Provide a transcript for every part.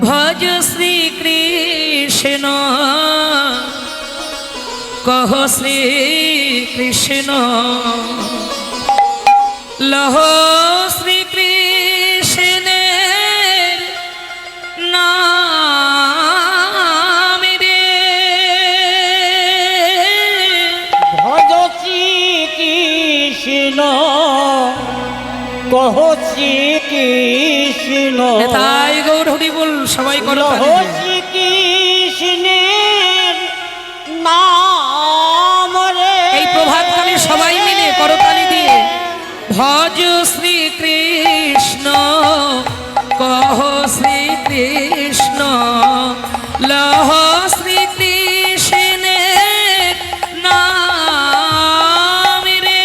ভজ শ্রী কৃষ্ণ। কহ শ্রী কৃষ্ণ। লহ সবাই করো এই প্রভাতকালে সবাই মিলে করতালি দিয়ে। ভজ শ্রী কৃষ্ণ কহ শ্রী কৃষ্ণ লহ শ্রী কৃষ্ণের নাম রে।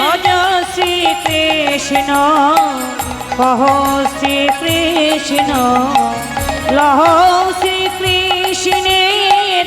ভজ শ্রী কৃষ্ণ কহ শ্রীকৃষ্ণ লহ শ্রী কৃষ্ণের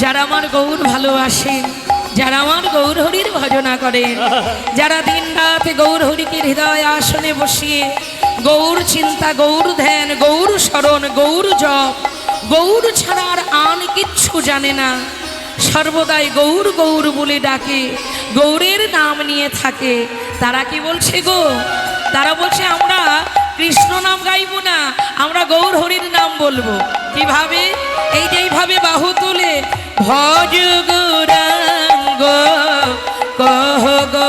যারা আমার গৌর ভালোবাসে, যারা আমার গৌর হরির ভজনা করেন যারা দিন রাত গৌর হরিকে হৃদয় আসনে বসিয়ে, গৌর চিন্তা, গৌর ধ্যান, গৌর স্মরণ, গৌর জপ, গৌর ছাড়া আর আন কিচ্ছু জানে না। সর্বদাই গৌর গৌর বলে ডাকে, গৌরের নাম নিয়ে থাকে। তারা কি বলছে গো? তারা বলছে, আমরা কৃষ্ণ নাম গাইবো না, আমরা গৌর হরির নাম বলব। কীভাবে? এই যে এইভাবে বাহু তুলে ভজ গুরাঙ্গ কহ গৌরাঙ্গ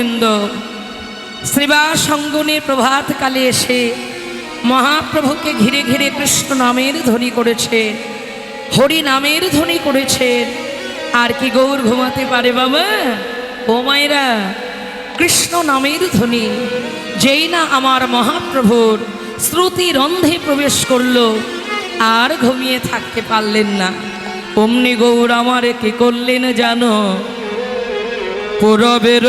ভক্তবৃন্দ শ্রীবাস অঙ্গনের প্রভাতকালে এসে মহাপ্রভুকে ঘিরে ঘিরে কৃষ্ণ নামের ধ্বনি করেছে, হরি নামের ধ্বনি করেছেন আর কি গৌর ঘুমাতে পারে বাবা? ও মায়েরা, কৃষ্ণ নামের ধ্বনি। যেই না আমার মহাপ্রভুর শ্রুতি রন্ধে প্রবেশ করল, আর ঘুমিয়ে থাকতে পারলেন না। অমনি গৌর আমার কি করলেন জানো? পুরবের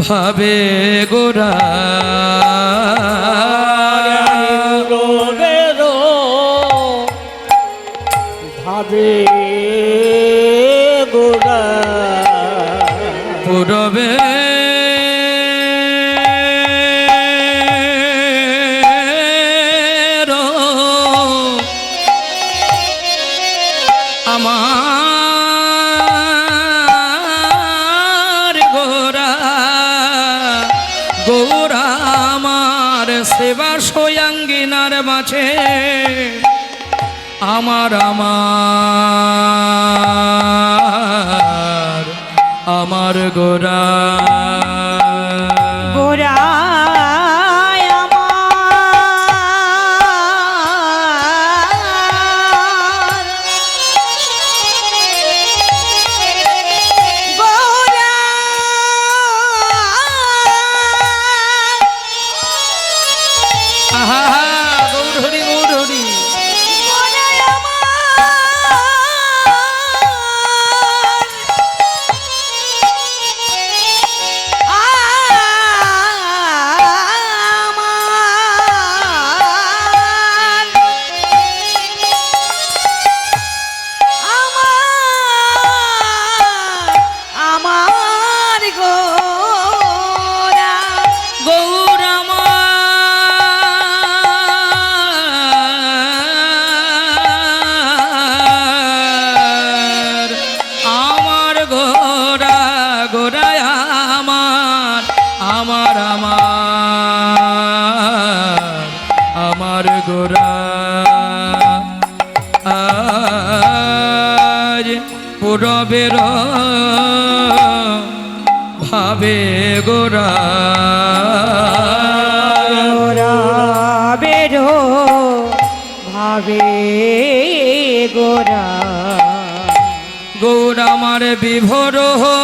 ভাবে গোরা ভাবে গোরা পুরবে আমার আমার আমার গোরা আমার। গোরা আহা। ভাবে গোরা গোরা বেরো ভাবে গোরা। গৌরামার বিভোর হইয়া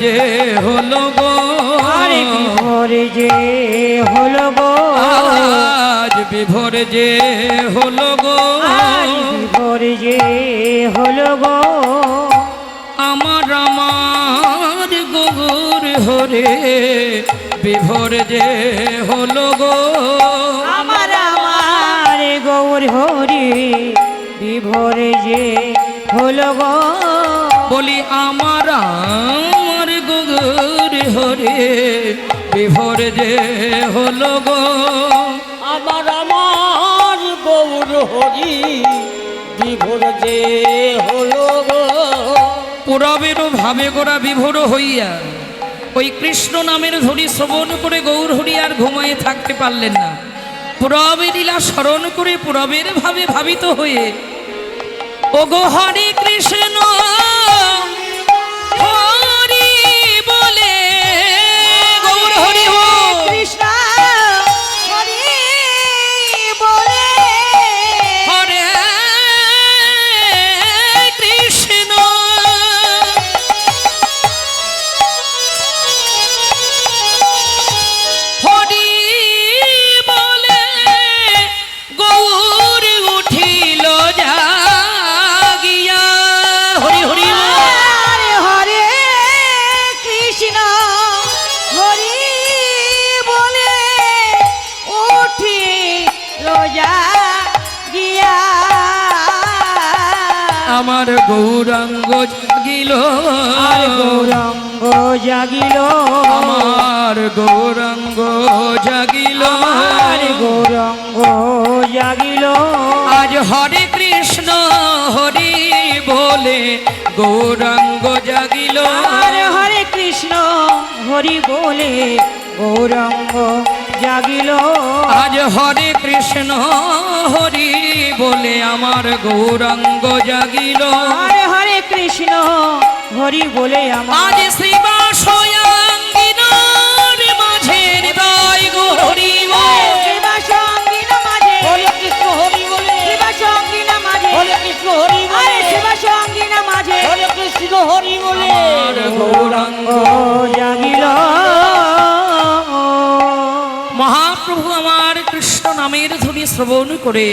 যে হলো গো। আরে বিভোর যে হলো গো। আজ বিভোর যে হলো গো। বিভোর যে হলো গো। আমার আমার গৌর হরে বিভোর যে হলো গো। আমার আমার গৌর হরি বিভোর যে হলো গো। বলি আমার আমার গৌর হরে বিভোর যে হলো গো। আমার আমার গৌর হরি বিভোর যে হলো গো। পুরবেরও ভাবে গোরা বিভোর হইয়া ওই কৃষ্ণ নামের ধরি শ্রবণ করে গৌর হরি আর ঘুমায়ে থাকতে পারলেন না। পুরবের লীলা স্মরণ করে পুরবের ভাবে ভাবিত হয়ে ও গো হরে কৃষ্ণ গৌরাঙ্গ জাগিল। গৌরঙ্গ জাগিল। আমার গৌরাঙ্গ জাগিল। আর গৌরঙ্গ জাগিল। আজ হরে কৃষ্ণ বলে গৌরাঙ্গ জাগিল। হরে কৃষ্ণ হরি বলে গৌরঙ্গ জাগিল। আজ হরে কৃষ্ণ হরি বলে আমার গৌরাঙ্গ জাগিল। আর হরে কৃষ্ণ হরি বলে আমার আজ শ্রীবাসয়াঙ্গিনার মাঝে হৃদয় গৌরী শিবাসঙ্গিনা মাঝে। হরে কৃষ্ণ হরি বলে। মাঝে। হরে কৃষ্ণ হরি বলে। মাঝে। হরে কৃষ্ণ হরি বলে। গৌরাঙ্গ জাগিল। শ্রবণ করে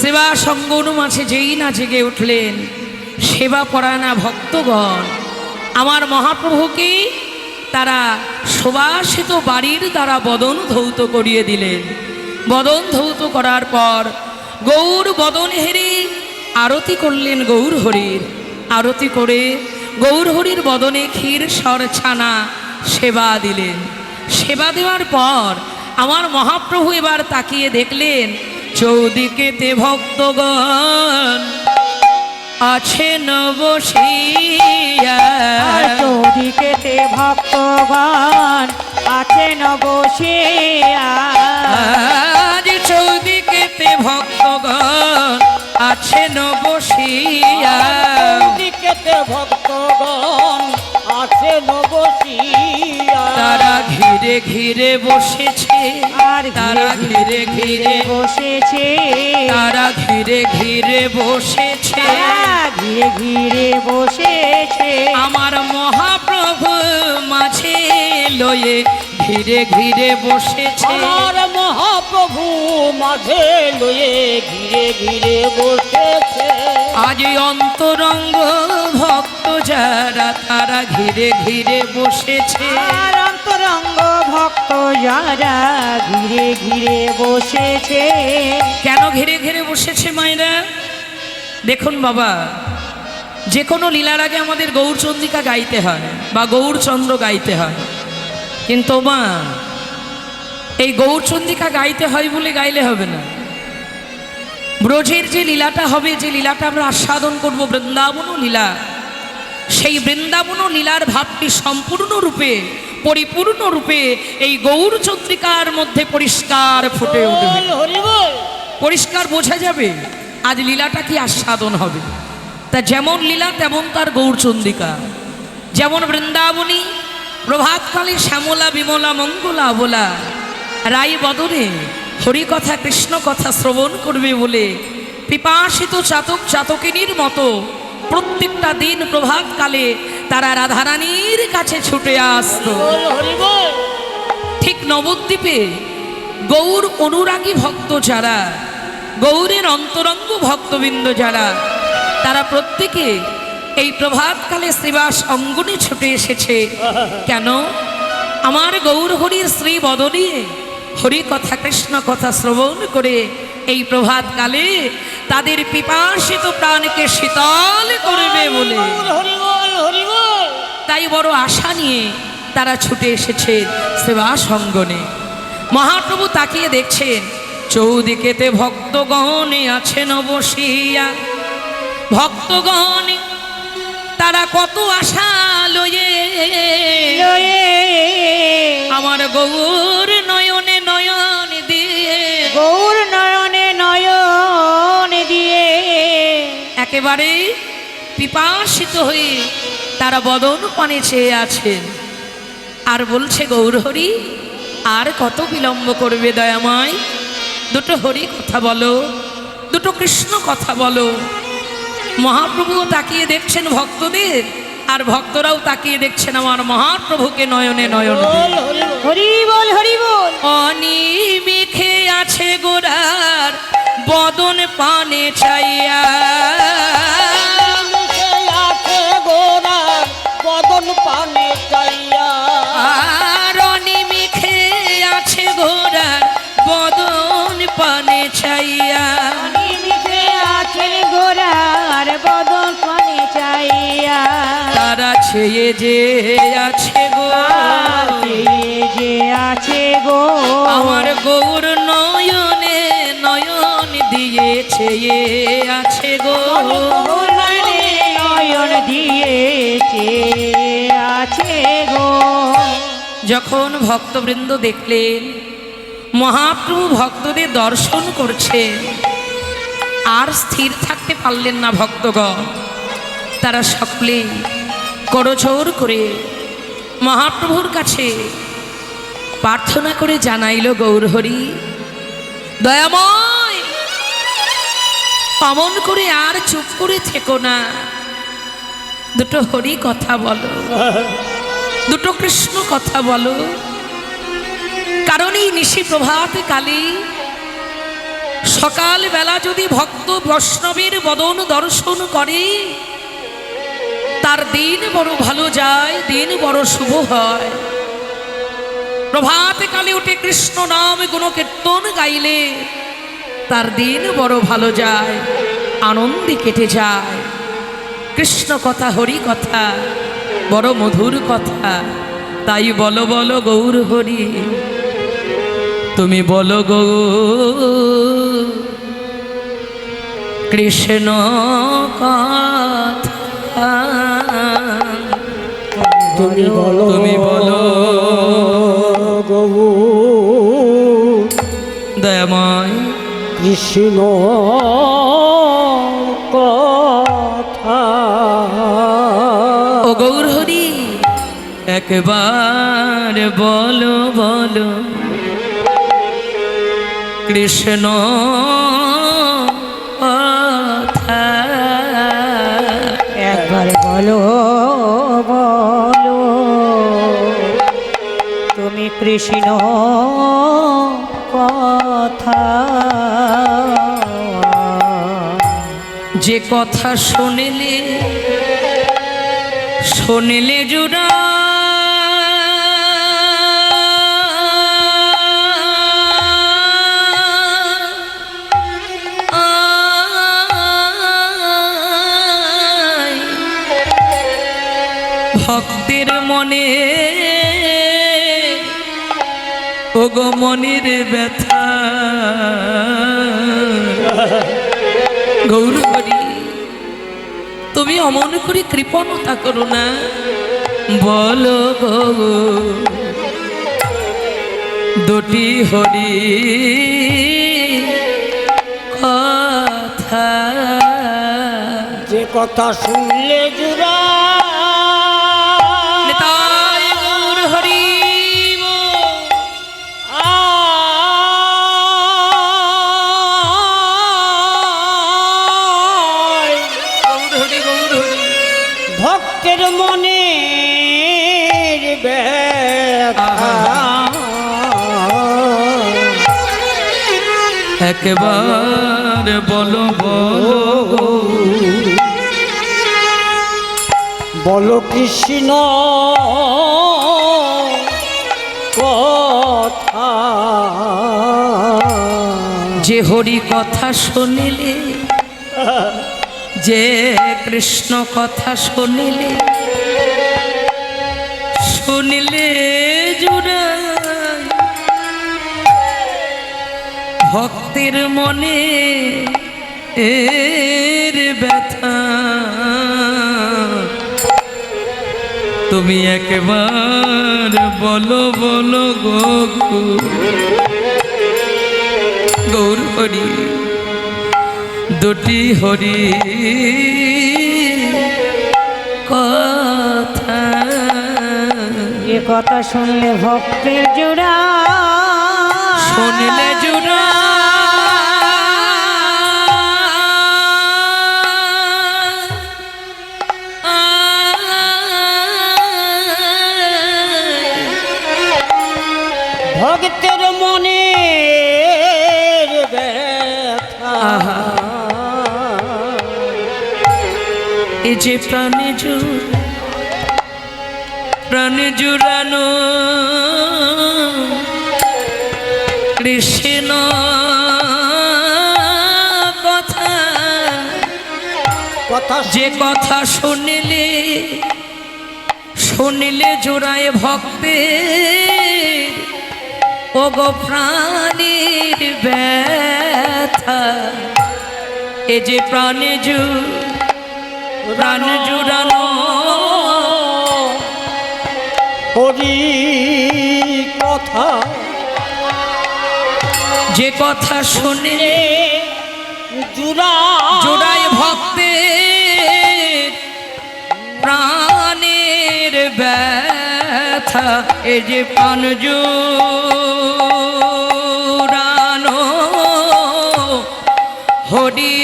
সেবা সঙ্গন মাঝে যেই না জেগে উঠলেন, সেবা পরায়ণা ভক্তগণ। আমার মহাপ্রভুকে তারা সুবাসিত বাড়ির দ্বারা বদন ধৌত করিয়ে দিলেন। বদন ধৌত করার পর গৌর বদন হেরে আরতি করলেন গৌর হরির। আরতি করে গৌর হরির বদনে ক্ষীর সর ছানা সেবা দিলেন। সেবা দেওয়ার পর আমার মহাপ্রভু এবার তাকিয়ে দেখলেন চৌদিকে চৌদিকেতে ভক্তগণ আছেন বসিয়া আর চৌদিকেতে ভক্তগণ আছেন বসিয়া আজ চৌদিকেতে ভক্তগণ আছেন বসিয়া দিকেতে ভক্তগণ আছে নবসিয়া। তারা ঘিরে ঘিরে বসেছে। আর তারা ঘিরে ঘিরে বসেছে। তারা ঘিরে ঘিরে বসেছে। ঘিরে ঘিরে বসেছে। আমার মহাপ্রভু মাঝে লয়ে ঘিরে ঘিরে বসেছে। আমার মহাপ্রভু মাঝে লয়ে ঘিরে ঘিরে বসেছে। আজ অন্তরঙ্গ ভক্ত যারা তারা ঘিরে ঘিরে বসেছে। আর অন্তরঙ্গ ভক্ত যারা ঘিরে ঘিরে বসেছে। কেন ঘিরে ঘিরে বসেছে মায়েরা? দেখুন বাবা যে কোনো লীলার আগে আমাদের গৌরচন্দিকা গাইতে হয় বা গৌরচন্দ্র গাইতে হয়। কিন্তু মা এই গৌরচন্দিকা গাইতে হয় বলে গাইলে হবে না। ব্রজের যে লীলাটা হবে যে লীলাটা আমরা আস্বাদন করব বৃন্দাবন লীলা সেই বৃন্দাবন লীলার ভাবটি সম্পূর্ণরূপে পরিপূর্ণরূপে এই গৌরচন্দ্রিকার মধ্যে পরিষ্কার ফুটে উঠবে। পরিষ্কার বোঝা যাবে আজ লীলাটা কি আস্বাদন হবে। তা যেমন লীলা তেমন তার গৌরচন্দিকা যেমন বৃন্দাবনী প্রভাতকালে শ্যামলা বিমলা মঙ্গলা বলা রাই বদনে হরিকথা কৃষ্ণ কথা শ্রবণ করবে বলে পিপাসিত চাতক চাতকিনীর মতো প্রত্যেকটা দিন প্রভাতকালে তারা রাধারানীর কাছে ছুটে আসতো। হরি ঠিক নবদ্বীপে গৌর অনুরাগী ভক্ত যারা, গৌরের অন্তরঙ্গ ভক্তবৃন্দ যারা, তারা প্রত্যেকে এই প্রভাতকালে শ্রীবাস অঙ্গনে ছুটে এসেছে। কেন? আমার গৌর হরির শ্রী বদনে হরি কথা কৃষ্ণ কথা শ্রবণ করে এই প্রভাতকালে তাদের পিপাসিত প্রাণকে শীতল করবে বলে। তাই বড় আশা নিয়ে তারা ছুটে এসেছে সেবা সঙ্গনে মহাপ্রভু তাকিয়ে দেখছেন চৌদিকেতে ভক্তগণে আছেন বসিয়া ভক্তগণে তারা কত আশা লয়ে লয়ে আমার গৌর নয়নে নয়ন দিয়ে। গৌর নয়নে নয়ন দিয়ে। একেবারে পিপাসিত হয়ে তারা বদন পানে চেয়ে আছেন। আর বলছে গৌরহরি আর কত বিলম্ব করবে দয়াময়? দুটো হরি কথা বলো দুটো কৃষ্ণ কথা বলো। মহাপ্রভুও তাকিয়ে দেখছেন ভক্তদের। আর ভক্তরাও তাকিয়ে দেখছেন আমার মহাপ্রভুকে নয়নে নয়ন হরিবল হরিবল হরি বল হরি বল হরি বল। অনিমিখে আছে গোড়ার বদন পানে চাইয়া কাছে যে আছে গো। যে আছে গো। আমার গৌর নয়নে নয়ন দিয়েছে আছে গো। নয়ন দিয়েছে আছে গো। যখন ভক্তবৃন্দ দেখলেন মহাপ্রভু ভক্তদের দর্শন করছে আর স্থির থাকতে পারলেন না ভক্তগণ তারা সকলেই করজোর করে। মহাপ্রভুর কাছে প্রার্থনা করে জানাইল গৌরহরি। দয়াময়, অমন করে আর চুপ করে থেকো না। দুটো হরি কথা বলো। দুটো কৃষ্ণ কথা বলো। কারণ এই নিশি প্রভাত কালী সকালবেলা যদি ভক্ত বৈষ্ণবের বদন দর্শন করে তার দিন বড় ভালো যায়, দিন বড় শুভ হয়। প্রভাতে কালে উঠে কৃষ্ণ নাম গুণকীর্তন গাইলে তার দিন বড় ভালো যায়, আনন্দে কেটে যায়। কৃষ্ণ কথা, হরি কথা, বড় মধুর কথা, তাই বলো বলো, গৌর হরি। তুমি বলো গৌ কৃষ্ণ কথা। তুমি বলো তুমি বলো। গবু দয়াময়। কৃষ্ণ কথা। ও গৌর হরি একবার বলো বলো। কৃষ্ণ কৃষ্ণ কথা। যে কথা শুনিলে শুনিলে জুড়া ওগো মনের ব্যথা। গৌর তুমি অমন করে কৃপণতা করো না। বলো গো, দুটি হরি কথা। যে কথা শুনলে জুড়া একবার বলো বলো। বলো কৃষ্ণ কথা। যে হরি কথা শুনিলে যে কৃষ্ণ কথা শুনিলে শুনিলে ভক্তের মনে এর ব্যথা। তুমি একবার বলো বলো গো গৌর হরি, দুটি হরি কথা। কথা শুনলে ভক্তের জোড়া শুনলে জুড়া ভক্তের মনে। এ যে প্রাণে জুড় প্রাণে জুড়ানো কৃষ্ণ কথা। কথা যে কথা শুনিলে শুনিলে জোড়ায় ভক্তে। ও গো প্রাণীর ব্যথা। এ যে প্রাণে জু প্রাণ জুড়ানো। হরি কথা। যে কথা শুনে জুড়া ভক্তে প্রাণের ব্যথা এ যে প্রাণ হরিয়ে হরি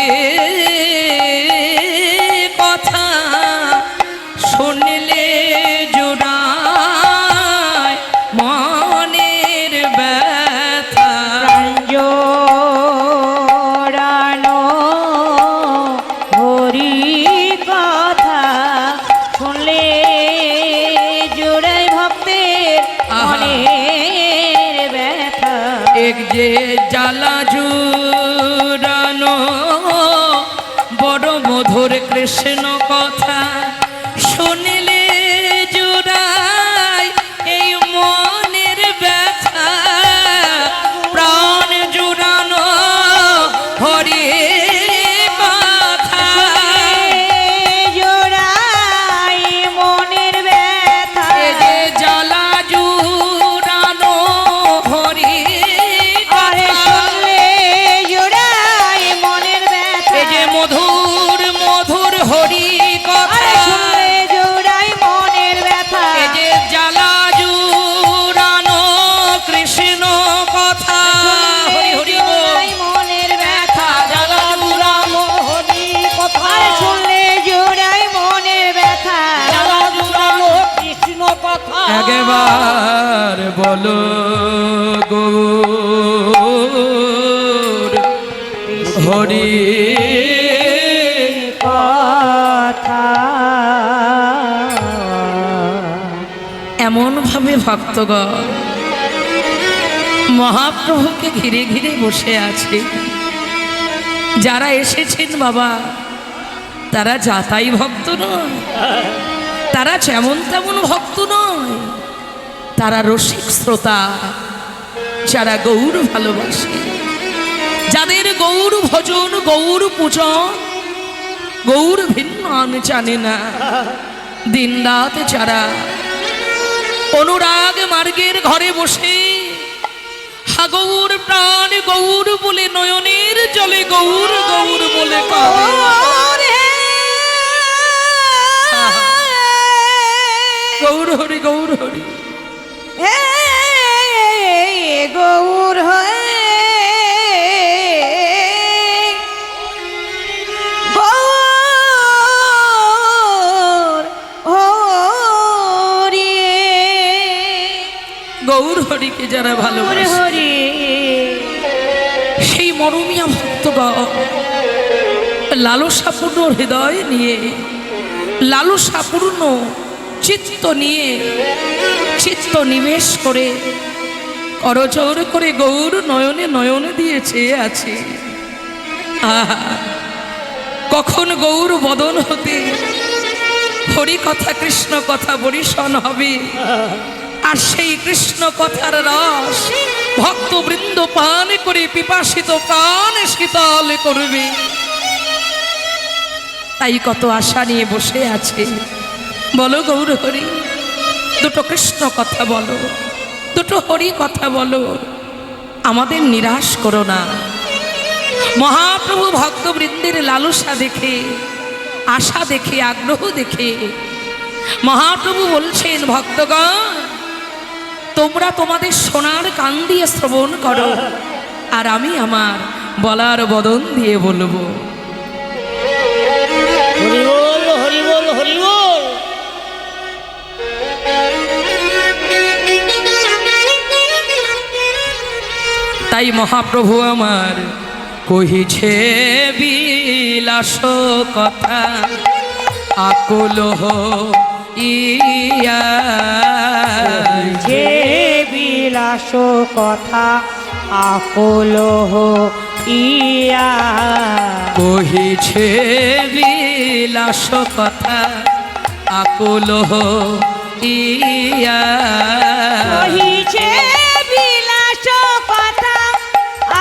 ভক্তগণ, মহাপ্রভুকে ঘিরে ঘিরে বসে আছে। যারা এসেছেন বাবা, তারা যাতাই ভক্ত নয়, তারা যেমন তেমন ভক্ত নয়, তারা রসিক শ্রোতা, যারা গৌর ভালোবাসে। যাদের গৌর ভজন, গৌর পূজন, গৌর ভিন্ন আমি জানে না দিন রাত যারা অনুরাগ মার্গের ঘরে বসে। হাগৌর প্রাণ গৌর বলে নয়নের জলে গৌর গৌর বলে। গৌর। হরি গৌর হরি। গৌর হয়ে যারা ভালোবাসে। হরি সেই মরমিয়া ভক্তগণ লালসাপূর্ণ হৃদয় নিয়ে লালসাপূর্ণ চিত্ত নিয়ে চিত্ত নিবেশ করে করজোর করে গৌর নয়নে নয়নে দিয়ে চেয়ে আছে কখন গৌর বদন হতে হরি কথা কৃষ্ণ কথা বরিশন হবে। আর সেই কৃষ্ণ কথার রস ভক্তবৃন্দ পান করে পিপাসিত প্রাণ শীতল করবে। তাই কত আশা নিয়ে বসে আছে। বলো গৌর হরি দুটো কৃষ্ণ কথা বলো, দুটো হরি কথা বলো, আমাদের নিরাশ করো না। মহাপ্রভু ভক্তবৃন্দের লালসা দেখে, আশা দেখে, আগ্রহ দেখে, মহাপ্রভু বলছেন, ভক্তগণ তোমরা তোমাদের সোনার কান দিয়ে শ্রবণ করো। আর আমি আমার বলার বদন দিয়ে বলব। তাই মহাপ্রভু আমার কহিছে বিলাস কথা আকুল ইয়া যে বিলাস কথা আকল ইয়া। কহিছে বিলাস কথা আকুল ইয়া। কহিছে বিলাস কথা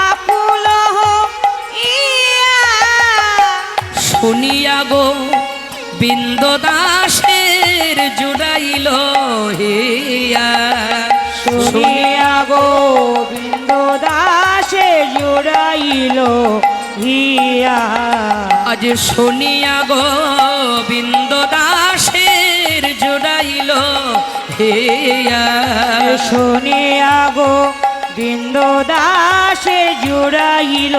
আকুল ইয়া। শুনিয়া গো বিন্দ দাসের জুড়াইল হিয়া শুনিয়া গোবিন্দ দাসে জোড়াইল হিয়া। আজ শুনিয়া গোবিন্দ দাসের জোড়াইল হেয়া। শুনিয়া গোবিন্দ দাসে জোড়াইল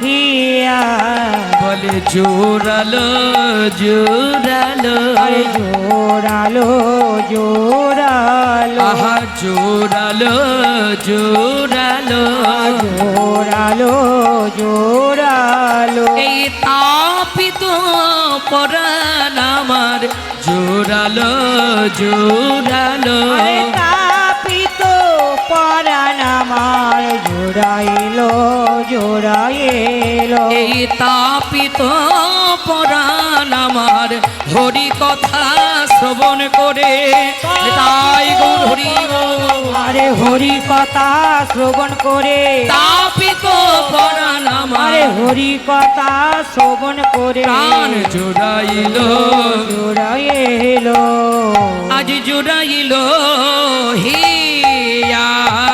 হিয়া বলে জোরালো জোরালো। আরে জোড়ালো জোড়ালো আহা জোরালো জোরালো। জোড়ালো জোড়ালো এই তাপিত পরাণ আমার। জোরালো জোরালো। পরাণ আমার জোড়াইলো জোড়াইলো। এই তাপিত পরাণ আমার হরি কথা শ্রবণ করে। তাই গৌর হরি আরে হরি কথা শ্রবণ করে। তাপিত পরাণ আমার হরি কথা শ্রবণ করে। প্রাণ জোড়াইল। জোড়াইলো। আজ জোড়াইল হিয়ারে এ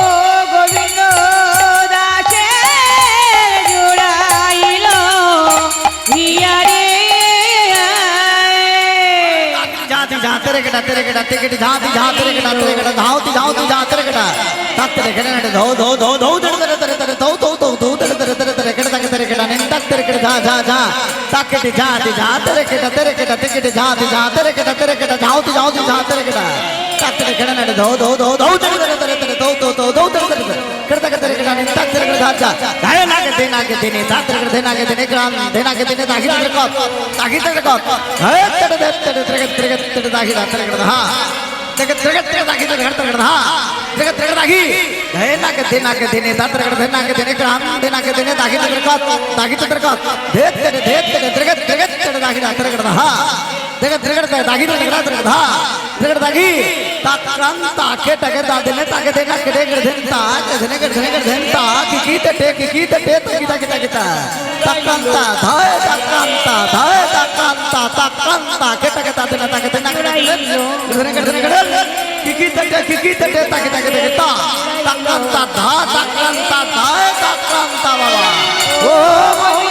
কেটা তেরে কেটা তে কেটি ঝা, তি ঝা তেরে কেটা তেরে কেটা ধাও তি ঝাও, তি ঝা তেরে কেটা তা তেরে কেটা নেটা ধৌ ধৌ ধৌ ধৌ, তেরে তেরে তেরে তেরে, ধৌ ধৌ ধৌ ধৌ, তেরে তেরে তেরে তেরে, কেটা তাকে তেরে কেটা নেন তা তেরে কেটা ঝা ঝা ঝা। তা কেটি তেরে কেটা তেরে কেটা তে কেটি ঝা, তি তেরে কেটা তেরে কেটা ঝাও, তি ঝাও তেরে কেটা ತರ ಕಡ ತಕ ತೆರೆ ಕಡ ನಿನ್ ತತ್ತರೆ ಕಡ ಜಾ ಜಾ ಧಾಯ ನಾಗೆ ದೇ ನಾಗೆ ದೇನೆ ತಾತ್ರೆ ಕಡ ದೇ ನಾಗೆ ದೇನೆ ಗ್ರಾಮ್ ದೇ ನಾಗೆ ದೇನೆ ತಾಗಿ ತರ ಕೋ ತಾಗಿ ತರ ಕೋ ಹೇ देख त्रिगड़ का दागी त्रिगड़ा त्रिगड़ा त्रिगड़ दागी ताकरन ताके टके दादिने ताके देखा के देख धन ता के धने के धने के धन ता की की ते टे की की टे तो किता किता किता ताकरन ता धाय ताकरन ता धाय ताकरन ता ताकरन ताके टके दादिने ताके धने के धने के धने के की की ते टे की की टे ताके ताके किता ता ताकरन ता ताकरन ता बाबा ओ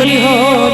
হরি হরি